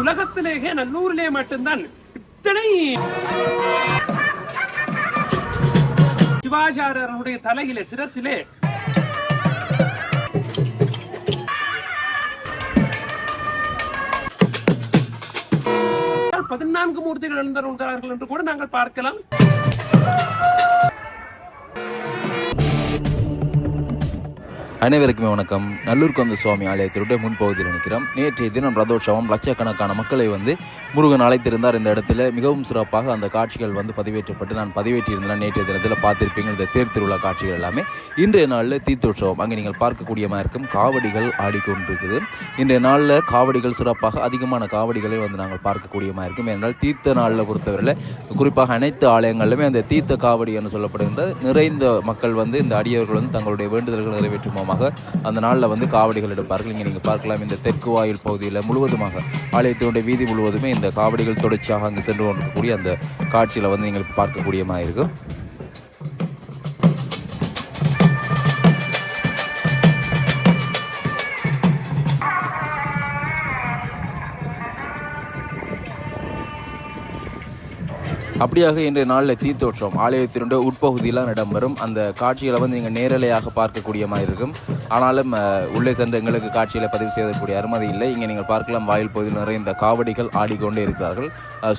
உலகத்திலேயே நல்லூரிலே மட்டும்தான். இத்தனை. சிவாச்சாரியருடைய தலையிலே சிரசிலே. பதினான்கு மூர்த்திகள் எழுந்தருள்கிறார்கள் என்று கூட நாங்கள் பார்க்கலாம். அனைவருக்குமே வணக்கம். நல்லூர் கந்த சுவாமி ஆலயத்தினுடைய முன்பகுதியில் நினைக்கிறோம் நேற்றைய தினம் ரதோற்சவம் லட்சக்கணக்கான மக்களை வந்து முருகன் அழைத்திருந்தார். இந்த இடத்துல மிகவும் சிறப்பாக அந்த காட்சிகள் வந்து பதிவேற்றப்பட்டு நான் பதிவேற்றியிருந்தேன். நேற்றைய தினத்தில் பார்த்திருப்பீங்க. இந்த தேர் திருவிழா காட்சிகள் எல்லாமே. இன்றைய நாளில் தீர்த்தோற்சவம். அங்கே நீங்கள் பார்க்கக்கூடியமாக இருக்கும் காவடிகள் ஆடிக்கொண்டிருக்குது. இன்றைய நாளில் காவடிகள் சிறப்பாக அதிகமான காவடிகளை வந்து நாங்கள் பார்க்கக்கூடியமாக இருக்கும் ஏனென்றால் தீர்த்த நாளில் பொறுத்தவரையில் குறிப்பாக அனைத்து ஆலயங்களிலுமே அந்த தீர்த்த காவடி என்று சொல்லப்படுகின்ற நிறைந்த மக்கள் வந்து இந்த அடியவர்கள் வந்து தங்களுடைய வேண்டுதல்கள் நிறைவேற்றுமா காரணமாக அந்த நாளில் வந்து காவடிகள் எடுப்பார்கள். இங்கே நீங்கள் பார்க்கலாம் இந்த தெற்கு வாயில் பகுதியில் முழுவதுமாக ஆலயத்தினுடைய வீதி முழுவதுமே இந்த காவடிகள் தொடர்ச்சியாக அங்கு சென்று கொண்டிருக்கக்கூடிய அந்த காட்சியில் வந்து நீங்கள் பார்க்கக்கூடியமாக இருக்கும் அப்படியாக இன்றைய நாளில் தீர்த்தோற்றம் ஆலயத்தினுடைய உட்பகுதியில் இடம்பெறும். அந்த காட்சிகளை வந்து நீங்கள் நேரலையாக பார்க்கக்கூடிய மாதிரி இருக்கும். ஆனாலும் உள்ளே சென்று எங்களுக்கு காட்சிகளை பதிவு செய்யக்கூடிய அனுமதி இல்லை. இங்கே நீங்கள் பார்க்கலாம் வாயில் பகுதியில் நிறைய இந்த காவடிகள் ஆடிக்கொண்டே இருக்கிறார்கள்.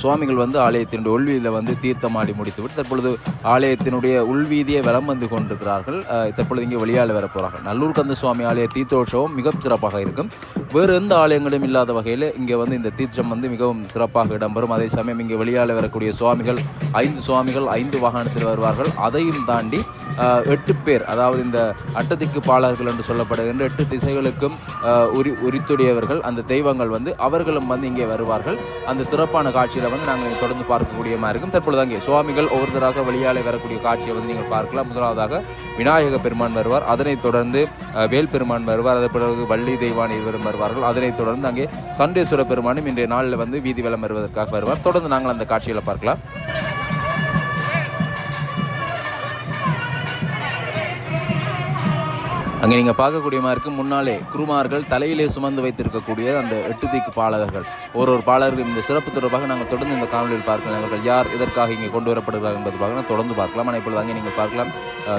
சுவாமிகள் வந்து ஆலயத்தினுடைய உள்வீதியில் வந்து தீர்த்தம் ஆடி முடித்துவிட்டு தற்பொழுது ஆலயத்தினுடைய உள்வீதியை வலம் வந்து கொண்டிருக்கிறார்கள். தற்பொழுது இங்கே வெளியால் வர போகிறார்கள் நல்லூர் கந்த சுவாமி ஆலய தீர்த்தோற்சவம் மிக சிறப்பாக இருக்கும். வேறு எந்த ஆலயங்களும் இல்லாத வகையில் இங்கே வந்து இந்த தீர்த்தம் வந்து மிகவும் சிறப்பாக இடம்பெறும். அதே சமயம் இங்கே வெளியால் வரக்கூடிய சுவாமிகள் ஐந்து சுவாமிகள் ஐந்து வாகனத்தில் வருவார்கள். அதையும் தாண்டி அஹ், எட்டு பேர் அதாவது இந்த அட்டதிக்கு பாலர்கள் என்று சொல்லப்படுகின்ற எட்டு திசைகளுக்கும் உரி உரித்துடையவர்கள் அந்த தெய்வங்கள் வந்து அவர்களும் வந்து இங்கே வருவார்கள். அந்த சிறப்பான காட்சியில் வந்து நாங்கள் தொடர்ந்து பார்க்கக்கூடிய மாதிரி இருக்கும். தற்பொழுது அங்கே சுவாமிகள் ஒவ்வொருத்தராக வெளியாலே வரக்கூடிய காட்சியை வந்து நீங்கள் பார்க்கலாம். முதலாவதாக விநாயக பெருமான் வருவார். அதனைத் தொடர்ந்து வேல் பெருமான் வருவார். அதன் பிறகு வள்ளி தெய்வானை இருவரும் வருவார்கள். அதனைத் தொடர்ந்து அங்கே சண்டேஸ்வர பெருமானும் இன்றைய நாளில் வந்து வீதி வலம் வருவதற்காக வருவார். தொடர்ந்து நாங்கள் அந்த காட்சிகளை பார்க்கலாம். அங்கே நீங்கள் பார்க்கக்கூடிய மாதிரி முன்னாலே குருமார்கள் தலையிலே சுமந்து வைத்திருக்கக்கூடிய அந்த எட்டு தீக்கு பாலகர்கள். ஒரு ஒரு பாலகர்கள் இந்த சிறப்பு தொடர்பாக நாங்கள் தொடர்ந்து இந்த காணொலியில் பார்க்கலாம். அவர்கள் யார் இதற்காக இங்கே கொண்டு வரப்படுகிறார் என்பதற்காக நான் தொடர்ந்து பார்க்கலாம். ஆனால் இப்பொழுது அங்கே நீங்கள் பார்க்கலாம்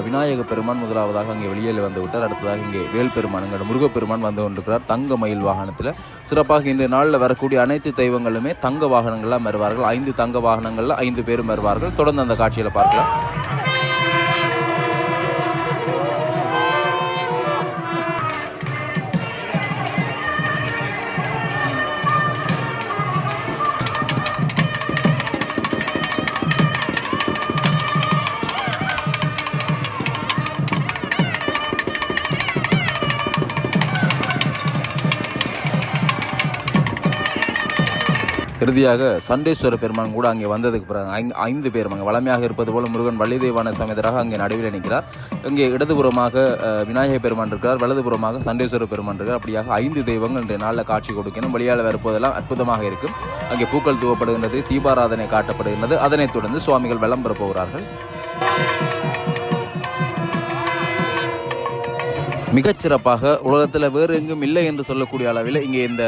விநாயக பெருமான் முதலாவதாக அங்கே வெளியில் வந்து விட்டார். அடுத்ததாக இங்கே வேல் பெருமான் எங்கள் முருகப்பெருமான் வந்து கொண்டிருக்கிறார். தங்க மயில் வாகனத்தில். சிறப்பாக இந்த நாளில் வரக்கூடிய அனைத்து தெய்வங்களுமே தங்க வாகனங்கள்லாம் வருவார்கள். ஐந்து தங்க வாகனங்களில் ஐந்து பேரும் வருவார்கள். தொடர்ந்து அந்த காட்சியில் பார்க்கலாம். இறுதியாக சண்டேஸ்வர பெருமான் கூட அங்கே வந்ததுக்கு பிறகு ஐந்து ஐந்து பேர் அங்கே வளமையாக இருப்பது போல முருகன் வள்ளி தெய்வான சமேதராக அங்கே நடுவில் நிற்கிறார் இங்கே இடதுபுறமாக விநாயகர் பெருமான் இருக்கிறார். வலதுபுறமாக சண்டேஸ்வர பெருமான் இருக்கிறார். அப்படியாக ஐந்து தெய்வங்கள் இன்றைய நாளில் காட்சி கொடுக்கணும். வெளியால் வரும்போதெல்லாம் அற்புதமாக இருக்கும். அங்கே பூக்கள் தூவப்படுகின்றது தீபாராதனை காட்டப்படுகின்றது. அதனைத் தொடர்ந்து சுவாமிகள் விளம்பர போகிறார்கள். மிகச்சிறப்பாக உலகத்தில் வேறு எங்கும் இல்லை என்று சொல்லக்கூடிய அளவில் இங்கே இந்த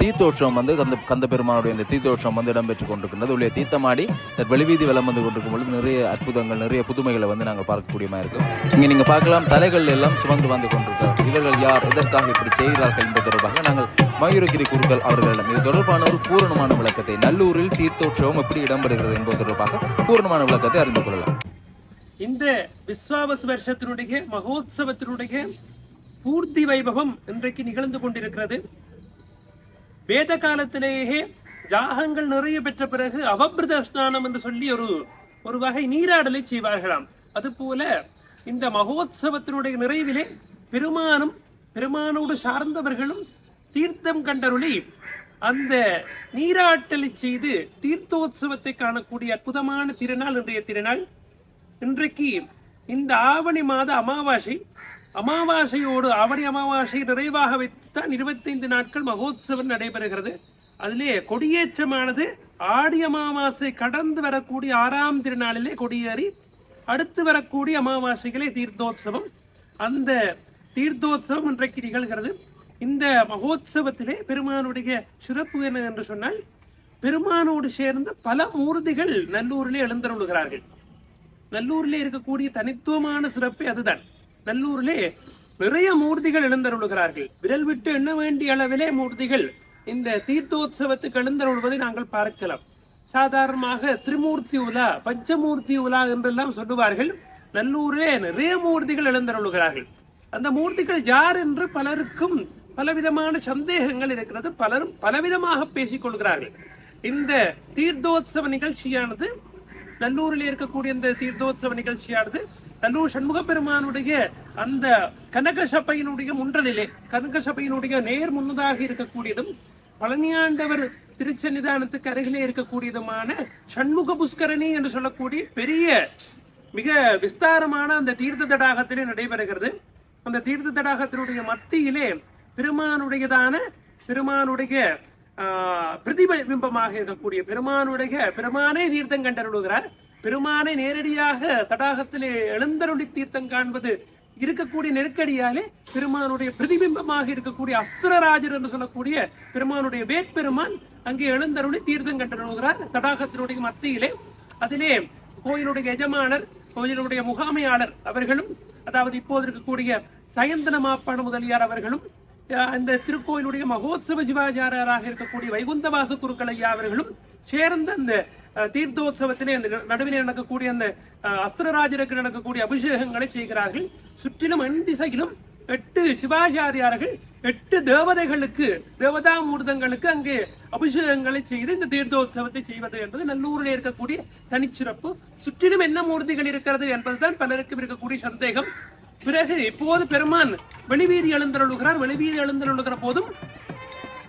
தீத்தோற்றம் வந்து கந்த கந்த பெருமானுடைய இந்த தீத்தோற்றம் வந்து இடம்பெற்று கொண்டிருக்கின்றது. உள்ளே தீர்த்தமாடி இந்த வெளிவீதி வலம் வந்து கொண்டிருக்கும் பொழுது நிறைய அற்புதங்கள் நிறைய புதுமைகளை வந்து நாங்கள் பார்க்கக்கூடியமா இருக்கும் இங்கே நீங்கள் பார்க்கலாம் தலைகள் எல்லாம் சுமந்து வந்து கொண்டிருக்கிறார் இவர்கள் யார் எதற்காக இப்படி செய்கிறார்கள் என்பது தொடர்பாக நாங்கள் மயூரகிரி குருக்கள் அவர்களிடம் இது தொடர்பான ஒரு பூரணமான விளக்கத்தை நல்லூரில் தீர்த்தோற்றம் எப்படி இடம்பெறுகிறது என்பது தொடர்பாக பூரணமான விளக்கத்தை அறிந்து கொள்ளலாம். இந்த விஸ்வாவசு வருஷத்தினுடைய மகோத்சவத்தினுடைய பூர்த்தி வைபவம் இன்றைக்கு நிகழ்ந்து கொண்டிருக்கிறது. வேத காலத்திலேயே ஜாகங்கள் நிறைய பெற்ற பிறகு அவபிரத ஸ்நானம் என்று சொல்லி ஒரு ஒரு வகை நீராடலை செய்வார்களாம். அதுபோல இந்த மகோத்சவத்தினுடைய நிறைவிலே பெருமானும் பெருமானோடு சார்ந்தவர்களும் தீர்த்தம் கண்டருளி அந்த நீராட்டலை செய்து தீர்த்தோத்சவத்தை காணக்கூடிய அற்புதமான திருநாள் இன்றைய திருநாள். இன்றைக்கு இந்த ஆவணி மாத அமாவாசை அமாவாசையோடு ஆவணி அமாவாசை நிறைவாக வைத்துத்தான் இருபத்தைந்து நாட்கள் மகோத்சவம் நடைபெறுகிறது. அதிலே கொடியேற்றமானது ஆடி அமாவாசை கடந்து வரக்கூடிய ஆறாம் திருநாளிலே கொடியேறி அடுத்து வரக்கூடிய அமாவாசைகளே தீர்த்தோத்சவம். அந்த தீர்த்தோத்சவம் இன்றைக்கு நிகழ்கிறது. இந்த மகோத்சவத்திலே பெருமானுடைய சிறப்பு என்ன என்று சொன்னால் பெருமானோடு சேர்ந்து பல மூர்த்திகள் நல்லூரிலே எழுந்தருளுகிறார்கள். நல்லூரிலே இருக்கக்கூடிய தனித்துவமான சிறப்பு அதுதான். நல்லூரிலே நிறைய மூர்த்திகள் எழுந்தருளுகிறார்கள். விரல் விட்டு எண்ண வேண்டிய அளவிலே மூர்த்திகள் இந்த தீர்த்தோத்சவத்துக்கு எழுந்தருள்வதை நாங்கள் பார்க்கலாம். சாதாரணமாக திரிமூர்த்தி உலா பஞ்சமூர்த்தி உலா என்றெல்லாம் சொல்லுவார்கள். நல்லூரிலே நிறைய மூர்த்திகள் எழுந்தருளுகிறார்கள். அந்த மூர்த்திகள் யார் என்று பலருக்கும் பலவிதமான சந்தேகங்கள் இருக்கிறது. பலரும் பலவிதமாக பேசிக் கொள்கிறார்கள். இந்த தீர்த்தோத்சவ நிகழ்ச்சியானது நல்லூரில் இருக்கக்கூடிய இந்த தீர்த்தோத்சவ நிகழ்ச்சியானது நல்லூர் சண்முக பெருமானுடைய அந்த கனக சபையினுடைய முன்றலிலே கனக சபையினுடைய நேர் முன்னதாக இருக்கக்கூடியதும் பழனியாண்டவர் திருச்சன்னிதானத்துக்கு அருகிலே இருக்கக்கூடியதுமான சண்முக புஷ்கரணி என்று சொல்லக்கூடிய பெரிய மிக விஸ்தாரமான அந்த தீர்த்த தடாகத்திலே நடைபெறுகிறது. அந்த தீர்த்த தடாகத்தினுடைய மத்தியிலே பெருமானுடையதான பெருமானுடைய ஆஹ், பிரதிபிம்பமாக இருக்கக்கூடிய பெருமானுடைய பெருமானே தீர்த்தம் கண்டருடுகிறார் பெருமானை நேரடியாக தடாகத்திலே எழுந்தருளி தீர்த்தம் காண்பது இருக்கக்கூடிய நெருக்கடியாலே பெருமானுடைய பிரதிபிம்பமாக இருக்கக்கூடிய அஸ்திரராஜர் என்று சொல்லக்கூடிய பெருமானுடைய வேட்பெருமான் அங்கே எழுந்தருளி தீர்த்தம் கண்டனுகிறார் தடாகத்தினுடைய மத்தியிலே அதிலே கோயிலுடைய எஜமானர் கோயிலுடைய முகாமையாளர் அவர்களும் அதாவது இப்போது இருக்கக்கூடிய சயந்தன மாப்பாடு முதலியார் அவர்களும் அஹ், திருக்கோயிலுடைய மகோத்சவ சிவாச்சாரியராக இருக்கக்கூடிய வைகுந்தவாச குருக்கள் ஐயா அவர்களும் சேர்ந்து அந்த தீர்த்தோத்சவத்திலே அந்த நடுவில் நடக்கக்கூடிய அந்த அஸ்திரராஜருக்கு நடக்கக்கூடிய அபிஷேகங்களை செய்கிறார்கள் சுற்றிலும் எண் திசையிலும் எட்டு சிவாச்சாரியார்கள் எட்டு தேவதைகளுக்கு தேவதாமூர்த்தங்களுக்கு அங்கே அபிஷேகங்களை செய்து இந்த தீர்த்தோத்சவத்தை செய்வது என்பது நல்லூரில் இருக்கக்கூடிய தனிச்சிறப்பு சுற்றிலும் என்ன மூர்த்திகள் இருக்கிறது என்பதுதான் பலருக்கும் இருக்கக்கூடிய சந்தேகம் பிறகு இப்போது பெருமான் வெளிவீதி எழுந்தருளுகிறார் வெளிவீதி எழுந்தருளுகிற போதும்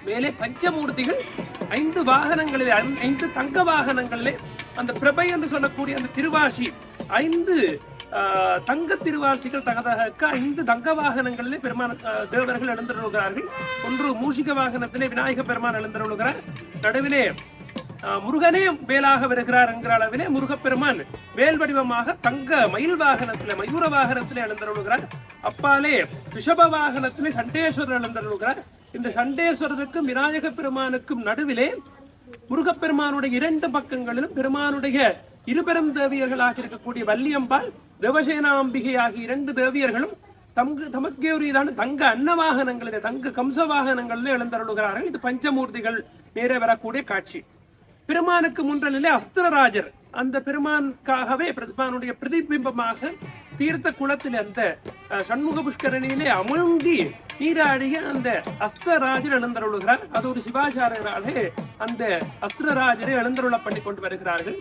மேலே பஞ்சமூர்த்திகள் ஐந்து வாகனங்களில் ஐந்து- ஐந்து தங்க வாகனங்களிலே அந்த பிரபை என்று சொல்லக்கூடிய அந்த திருவாசி ஐந்து ஆஹ், தங்க திருவாசிகள் தகதக ஐந்து தங்க வாகனங்களிலே பெருமான தேவர்கள் எழுந்தருளுகிறார்கள். ஒன்று மூஷிக வாகனத்திலே விநாயக பெருமான் எழுந்தருளுகிறார். நடுவிலே ஆஹ், முருகனே வேலாக வருகிறார் என்கிற அளவிலே முருகப்பெருமான் வேல் வடிவமாக தங்க மயில் வாகனத்திலே மயூர வாகனத்திலே எழுந்தருளுகிறார். அப்பாலே ரிஷப வாகனத்திலே சண்டேஸ்வரர் எழுந்தருளுகிறார். இந்த சண்டேஸ்வரருக்கும் விநாயக பெருமானுக்கும் நடுவிலே முருகப்பெருமானுடைய இரண்டு பக்கங்களிலும் பெருமானுடைய இருபெரும் தேவியர்களாக இருக்கக்கூடிய வள்ளியம்பாள் தேவசேனாம்பிகை ஆகிய இரண்டு தேவியர்களும் தங்கு தமக்கே உரியதான தங்க அன்ன வாகனங்களிலே தங்க கம்ச வாகனங்களில் எழுந்தருளுகிறார்கள். இது பஞ்சமூர்த்திகள் நேரே வரக்கூடிய காட்சி. பெருமானுக்கு முன்றலிலே அஸ்திரராஜர் அந்த பெருமானுக்காகவே பெருமானுடைய பிரதிபிம்பமாக தீர்த்த குளத்தில் அந்த சண்முக புஷ்கரணியிலே அமுங்கி நீராடிய அந்த அஸ்தராஜர் எழுந்தருளுகிறார். அது ஒரு சிவாச்சாரியராலே அந்த அஸ்திரராஜரை எழுந்தருள பண்ணி கொண்டு வருகிறார்கள்.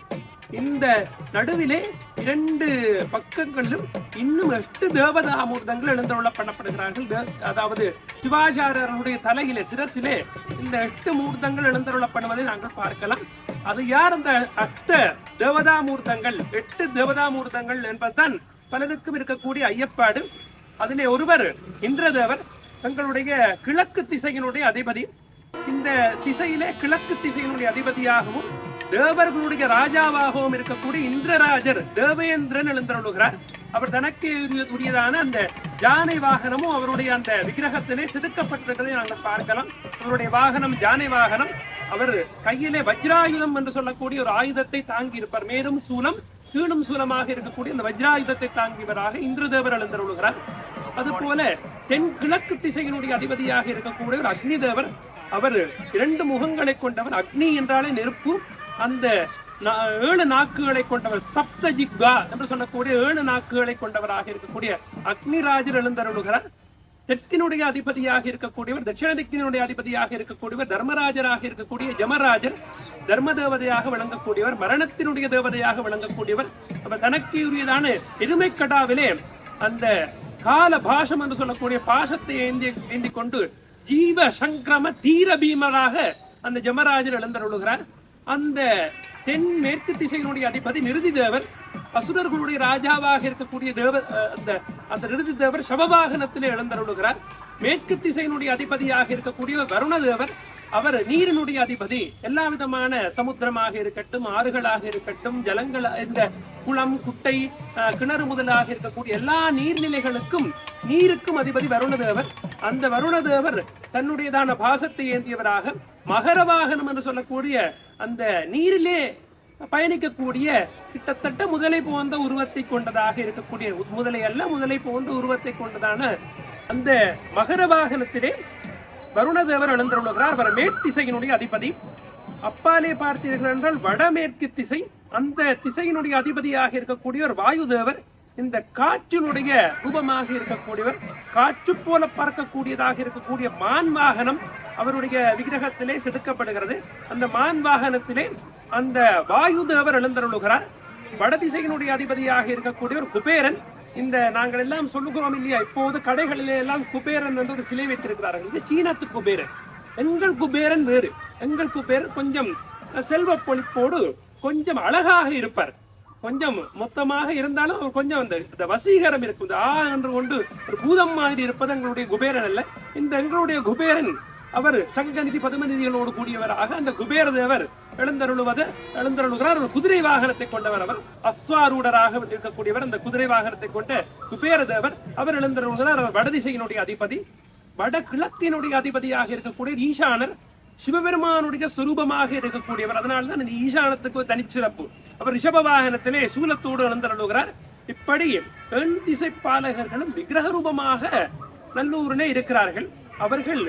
இந்த நடுவிலே இரண்டு பக்கங்களிலும் இன்னும் எட்டு தேவதாமூர்த்தங்கள் எழுந்தருள பண்ணப்படுகிறார்கள். அதாவது சிவாச்சாரியருடைய தலையிலே சிரசிலே இந்த எட்டு மூர்த்தங்கள் எழுந்தருள பண்ணுவதை நாங்கள் பார்க்கலாம். அது யார் அந்த அஷ்ட தேவதாமூர்த்தங்கள்? எட்டு தேவதாமூர்த்தங்கள் என்பதுதான் பலருக்கும் இருக்கக்கூடிய ஐயப்பாடு. அதிலே ஒருவர் இந்திரதேவர் தங்களுடைய கிழக்கு திசையினுடைய அதிபதி. இந்த திசையிலே கிழக்கு திசையினுடைய அதிபதியாகவும் தேவர்களுடைய ராஜாவாகவும் இருக்கக்கூடிய இந்திரராஜர் தேவேந்திரன் எழுந்தருளுகிறார் அவர் தனக்கு உரியதான அந்த ஜானை வாகனமும் அவருடைய அந்த விக்கிரகத்திலே செதுக்கப்பட்டிருக்கிறதை நாங்கள் பார்க்கலாம். அவருடைய வாகனம் ஜானை வாகனம். அவர் கையிலே வஜ்ராயுதம் என்று சொல்லக்கூடிய ஒரு ஆயுதத்தை தாங்கி இருப்பார் மேலும் சூலம் கீழும் சூலமாக இருக்கக்கூடிய அந்த வஜ்ராயுதத்தை தாங்கியவராக இந்திரதேவர் எழுந்தருளுகிறார் அதுபோல தென் கிழக்கு திசையினுடைய அதிபதியாக இருக்கக்கூடிய ஒரு அக்னி தேவர் அவர் இரண்டு முகங்களை கொண்டவர். அக்னி என்றாலே நெருப்பு அந்த நா- ஏழு நாக்குகளை கொண்டவர். சப்தஜிக்வா என்று சொல்லக்கூடிய ஏழு நாக்குகளை கொண்டவராக இருக்கக்கூடிய அக்னிராஜர் எழுந்தருளுகிறார் தெற்கினுடைய அதிபதியாக இருக்கக்கூடியவர் தட்சிண திக்கினுடைய அதிபதியாக இருக்கக்கூடியவர் தர்மராஜராக இருக்கக்கூடிய ஜமராஜர் தர்ம தேவதையாக விளங்கக்கூடியவர் மரணத்தினுடைய தேவதையாக விளங்கக்கூடியவர். அவர் தனக்கு உரியதான எருமைக்கடாவிலே அந்த கால பாஷம் என்று சொல்லக்கூடிய பாஷத்தை ஏந்தி ஏந்தி கொண்டு ஜீவ சங்கிரம தீர பீமராக அந்த ஜமராஜர் எழுந்தருளுகிறார். அந்த தென் மேற்கு திசையினுடைய அதிபதி நிருதி தேவர் அசுரர்களுடைய ராஜாவாக இருக்கக்கூடிய தேவ அந்த அந்த நிருதி தேவர் சவவாகனத்திலே எழுந்தருளுகிறார். மேற்கு திசையினுடைய அதிபதியாக இருக்கக்கூடிய வருணதேவர் அவர் நீரினுடைய அதிபதி. எல்லா விதமான சமுத்திரமாக இருக்கட்டும் ஆறுகளாக இருக்கட்டும் ஜலங்கள் இந்த குளம் குட்டை கிணறு முதலாக இருக்கக்கூடிய எல்லா நீர்நிலைகளுக்கும் நீருக்கும் அதிபதி வருணதேவர். அந்த வருணதேவர் தன்னுடையதான பாசத்தை ஏந்தியவராக மகர வாகனம் என்று சொல்லக்கூடிய அந்த நீரிலே பயணிக்கக்கூடிய கிட்டத்தட்ட முதலை போன்ற உருவத்தை கொண்டதாக இருக்கக்கூடிய முதலை அல்ல முதலை போன்ற உருவத்தை கொண்டதான அந்த மகர வாகனத்திலே வருணதேவர் எழுந்தருள்கிறார். அவர் மேற்திசையினுடைய அதிபதி. அப்பாலே பார்த்தீர்கள் என்றால் வடமேற்கு திசை அந்த திசையினுடைய அதிபதியாக இருக்கக்கூடியவர் வாயுதேவர். இந்த காற்றினுடைய ரூபமாக இருக்கக்கூடியவர் காற்று போல பறக்கக்கூடியதாக இருக்கக்கூடிய மான் வாகனம் அவருடைய விக்கிரகத்திலே செதுக்கப்படுகிறது. அந்த மான் வாகனத்திலே அந்த வாயுதேவர் எழுந்தருளுகிறார். வடதிசையினுடைய அதிபதியாக இருக்கக்கூடியவர் குபேரன். இந்த நாங்கள் எல்லாம் சொல்லுகிறோம் இல்லையா? இப்போது கடைகளிலே எல்லாம் குபேரன் என்று ஒரு சிலை வைத்திருக்கிறார்கள். இது சீனத்து குபேரன். எங்கள் குபேரன் வேறு. எங்கள் குபேரன் கொஞ்சம் செல்வ பொழிப்போடு கொஞ்சம் அழகாக இருப்பார். கொஞ்சம் மொத்தமாக இருந்தாலும் கொஞ்சம் அந்த இந்த வசீகரம் இருக்கும். இந்த ஆ என்று கொண்டு ஒரு பூதம் மாதிரி இருப்பது எங்களுடைய குபேரன் அல்ல. இந்த எங்களுடைய குபேரன் அவர் சங்கநிதி பதுமநிதிகளோடு கூடியவராக அந்த குபேர தேவர் எழுந்தருளுவது எழுந்தருளுகிறார். ஒரு குதிரை வாகனத்தை கொண்டவர் அவர். அஸ்வாரூடராக இருக்கக்கூடியவர் அந்த குதிரை வாகனத்தை கொண்ட குபேர தேவர் அவர் எழுந்தருளுகிறார். அவர் வடதிசையினுடைய அதிபதி. வடகிழக்கினுடைய அதிபதியாக இருக்கக்கூடிய ஈசானர். சிவபெருமானுடைய சுரூபமாக இருக்கக்கூடியவர். அதனால தான் இந்த ஈசானத்துக்கு ஒரு தனிச்சிறப்பு. அவர் ரிஷப வாகனத்திலே சூலத்தோடு எழுந்தருளுகிறார். இப்படி பெண் திசைப்பாலகர்களும் விக்கிரக ரூபமாக நல்லூரிலே இருக்கிறார்கள். அவர்கள்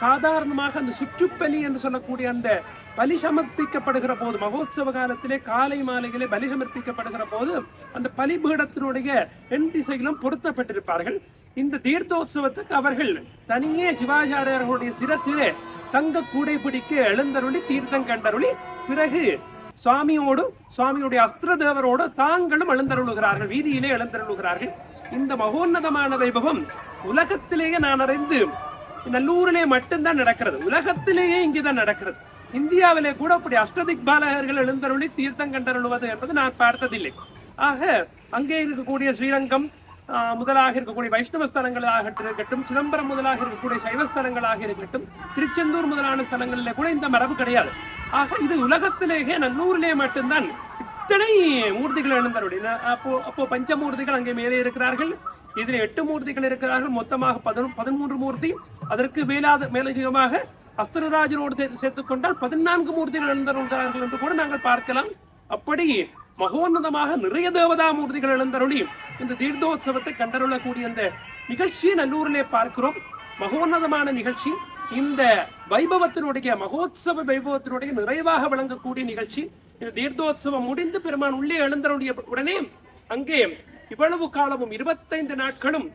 சாதாரணமாக அந்த சுற்றுப்பலி என்று சொல்லக்கூடிய அந்த பலி சமர்ப்பிக்கப்படுகிற போது மகோத்சவ காலத்திலே காலை மாலைகளே பலி சமர்ப்பிக்கப்படுகிற போது அந்த பலிபீடத்தினுடைய எண் திசைகளும் பொருத்தப்பட்டிருப்பார்கள். இந்த தீர்த்தோத்சவத்துக்கு அவர்கள் தனியே சிவாச்சாரியர்களுடைய சிரசிலே தங்க கூடை பிடிக்க எழுந்தருளி தீர்த்தம் கண்டருளி பிறகு சுவாமியோடு சுவாமியுடைய அஸ்திர தேவரோடு தாங்களும் எழுந்தருளுகிறார்கள் வீதியிலே எழுந்தருளுகிறார்கள். இந்த மகோன்னதமான வைபவம் உலகத்திலேயே நான் அறிந்து நல்லூரிலே மட்டும்தான் நடக்கிறது. உலகத்திலேயே இங்கேதான் நடக்கிறது. இந்தியாவிலே கூட அப்படி அஷ்டதிக் பாலகர்கள் எழுந்தருளி தீர்த்தம் கண்டருளுவது என்பது நான் பார்த்ததில்லை. ஆக அங்கே இருக்கக்கூடிய ஸ்ரீரங்கம் முதலாக இருக்கக்கூடிய வைஷ்ணவ ஸ்தலங்களாக இருக்கட்டும் சிதம்பரம் முதலாக இருக்கக்கூடிய சைவ ஸ்தலங்களாக இருக்கட்டும் திருச்செந்தூர் முதலான ஸ்தலங்களிலே கூட இந்த மரபு கிடையாது. ஆக இது உலகத்திலேயே நன்னூரிலே மட்டும்தான் இத்தனை மூர்த்திகள் எழுந்தருடைய அப்போ அப்போ பஞ்சமூர்த்திகள் அங்கே மேலே இருக்கிறார்கள். இதில் எட்டு மூர்த்திகள் இருக்கிறார்கள். மொத்தமாக பதிமூன்று மூர்த்தி. அதற்கு மேலாத மேலதிகமாக அஸ்தரராஜனோடு சேர்த்துக் கொண்டால் பதினான்கு மூர்த்திகள் எழுந்தருள்கிறார்கள் என்று கூட நாங்கள் பார்க்கலாம். அப்படி மகோன்னதமாக நிறைய தேவதா மூர்த்திகள் எழுந்தருளி இந்த தீர்த்தோத்சவத்தை கண்டருளக்கூடிய இந்த நிகழ்ச்சியை நல்லூரிலே பார்க்கிறோம். மகோன்னதமான நிகழ்ச்சி. இந்த வைபவத்தினுடைய மகோத்சவ வைபவத்தினுடைய நிறைவாக விளங்கக்கூடிய நிகழ்ச்சி. இந்த தீர்த்தோத்சவம் முடிந்து பெருமான் உள்ளே எழுந்தருடைய உடனே அங்கே இவ்வளவு காலமும் இருபத்தைந்து நாட்களும்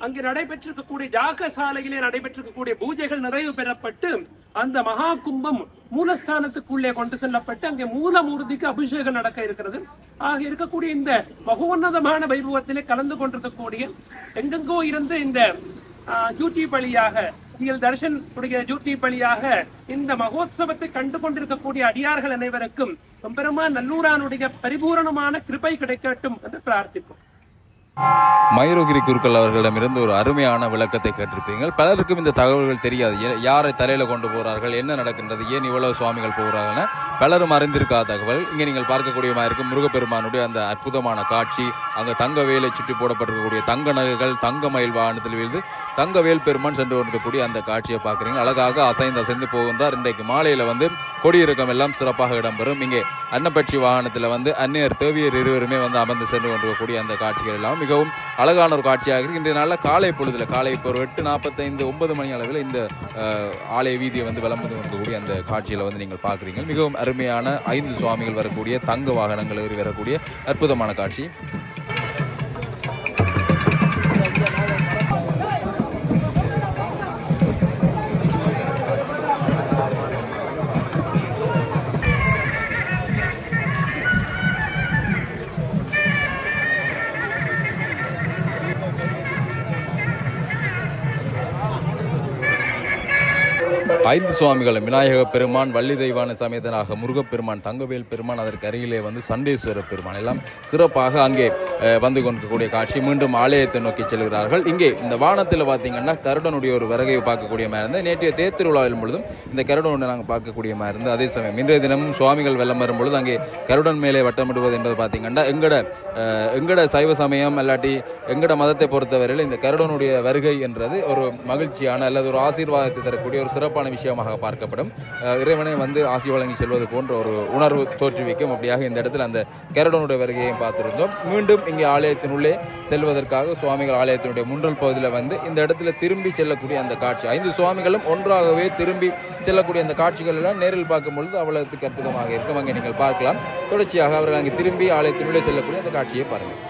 அங்கு நடைபெற்றிருக்கக்கூடிய ஜாக சாலையிலே நடைபெற்றிருக்கக்கூடிய பூஜைகள் நிறைவு பெறப்பட்டு அந்த மகா கும்பம் மூலஸ்தானத்துக்குள்ளே கொண்டு செல்லப்பட்டு அங்கே மூலமூர்த்திக்கு அபிஷேகம் நடக்க இருக்கிறது. ஆக இருக்கக்கூடிய இந்த மகோன்னதமான வைபவத்திலே கலந்து கொண்டிருக்கக்கூடிய எங்கெங்கோ இருந்து இந்த ஆஹ், யூடியூப் வழியாக நீங்கள் தர்ஷன் உடைய யூடியூப் வழியாக இந்த மகோத்சவத்தை கண்டு கொண்டிருக்கக்கூடிய அடியார்கள் அனைவருக்கும் பெருமான் நல்லூரானுடைய பரிபூரணமான கிருபை கிடைக்கட்டும் என்று பிரார்த்திப்போம். மயூரகிரி குருக்கள் அவர்களிடமிருந்து ஒரு அருமையான விளக்கத்தை கேட்டிருப்பீர்கள். பலருக்கும் இந்த தகவல்கள் தெரியாது. யாரை தலையில் கொண்டு போகிறார்கள் என்ன நடக்கின்றது? ஏன் இவ்வளவு சுவாமிகள் போகிறார்கள் பலரும் அறிந்திருக்காத தகவல். இங்கே நீங்கள் பார்க்கக்கூடியமா இருக்கும் முருகப்பெருமானுடைய அந்த அற்புதமான காட்சி அங்கே தங்க வேலை சுற்றி போடப்பட்டிருக்கக்கூடிய தங்க நகைகள் தங்க மயில் வாகனத்தில் வீழ்ந்து தங்க வேல் பெருமான் சென்று கொண்டிருக்கக்கூடிய அந்த காட்சியை பார்க்குறீங்க. அழகாக அசைந்து அசைந்து போகின்றார். இன்றைக்கு மாலையில் வந்து கொடியிறக்கம் எல்லாம் சிறப்பாக இடம்பெறும். இங்கே அன்னப்பட்சி வாகனத்தில் வந்து அந்நியர் தேவியர் இருவருமே வந்து அமர்ந்து சென்று கொண்டிருக்கக்கூடிய அந்த காட்சிகள் எல்லாம் மிகவும் அழகான ஒரு காட்சியாக இருக்கு. இன்றைய நாளில் காலை பொழுதுல காலை இப்போ ஒரு எட்டு நாற்பத்தைந்து ஒன்பது மணி அளவில் இந்த ஆலய வீதியை வந்து விளம்பரம் இருக்கக்கூடிய அந்த காட்சியில் வந்து நீங்கள் பார்க்குறீங்க. மிகவும் அருமையான ஐந்து சுவாமிகள் வரக்கூடிய தங்க வாகனங்கள் வரக்கூடிய அற்புதமான காட்சி. ஐந்து சுவாமிகளும் விநாயக பெருமான் வள்ளி தெய்வான சமேதனாக முருகப்பெருமான் தங்கவேல் பெருமான் அதற்கு அருகிலே வந்து சண்டேஸ்வர பெருமான். எல்லாம் சிறப்பாக அங்கே வந்து கொண்டிருக்கக்கூடிய காட்சி மீண்டும் ஆலயத்தை நோக்கி செல்கிறார்கள். இங்கே இந்த வானத்தில் பார்த்தீங்கன்னா கருடனுடைய ஒரு விறகை பார்க்கக்கூடிய மாதிரி இருந்தது. நேற்றைய தேர்திருவிழாவில் பொழுதும் இந்த கருடனை நாங்கள் பார்க்கக்கூடிய மாதிரி இருந்தது. அதே சமயம் இன்றைய தினமும் சுவாமிகள் வெள்ளம் வரும் பொழுது அங்கே கருடன் மேலே வட்டமிடுவது என்பது பார்த்தீங்கன்னா எங்கட எங்கட சைவ சமயம் இல்லாட்டி எங்கட மதத்தை பொறுத்தவரையில் இந்த கருடனுடைய வருகை என்றது ஒரு மகிழ்ச்சியான அல்லது ஒரு ஆசீர்வாதத்தை தரக்கூடிய ஒரு சிறப்பான விஷயம். விஷயமாக பார்க்கப்படும். இறைவனை வந்து ஆசி வழங்கி செல்வது போன்ற ஒரு உணர்வு தோற்றுவிக்கும். அப்படியாக இந்த இடத்துல அந்த கருடனுடைய வருகையையும் பார்த்திருந்தோம். மீண்டும் இங்கே ஆலயத்தினுள்ளே செல்வதற்காக சுவாமிகள் ஆலயத்தினுடைய முன்றல் பகுதியில் வந்து இந்த இடத்துல திரும்பி செல்லக்கூடிய அந்த காட்சி. ஐந்து சுவாமிகளும் ஒன்றாகவே திரும்பி செல்லக்கூடிய அந்த காட்சிகள் எல்லாம் நேரில் பார்க்கும் பொழுது அவ்வளவுக்கு அற்புதமாக இருக்கும். அங்கே நீங்கள் பார்க்கலாம். தொடர்ச்சியாக அவர்கள் அங்கே திரும்பி ஆலயத்தினுள்ளே செல்லக்கூடிய அந்த காட்சியை பாருங்கள்.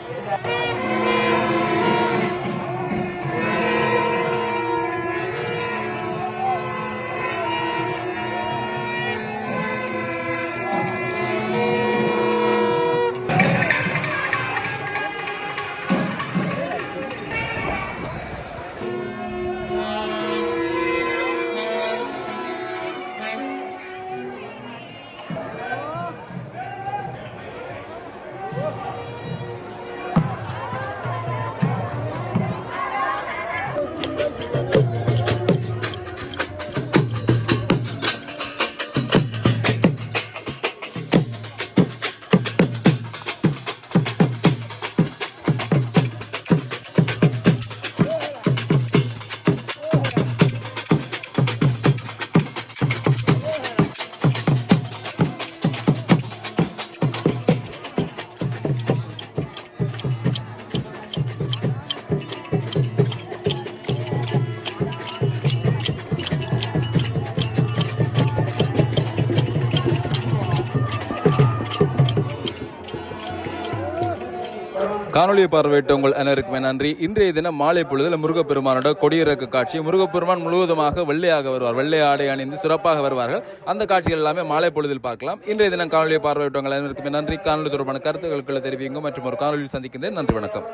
காணொலியை பார்வையிட்ட உங்கள் அனைவருக்குமே நன்றி. இன்றைய தினம் மாலை பொழுதில் முருகப்பெருமானோட கொடியிறக்க காட்சி. முருகப்பெருமான் முழுவதுமாக வெள்ளையாக வருவார். வெள்ளை ஆடை அணிந்து சிறப்பாக வருவார்கள். அந்த காட்சிகள் எல்லாமே மாலை பொழுதில் பார்க்கலாம். இன்றைய தினம் காணொலியை பார்வையிட்ட உங்கள் அனைவருக்குமே நன்றி. காணொலி தொடர்பான கருத்துக்களுக்குள்ள தெரிவிங்க மற்றும் ஒரு காணொலியில் சந்திக்கின்றேன். நன்றி வணக்கம்.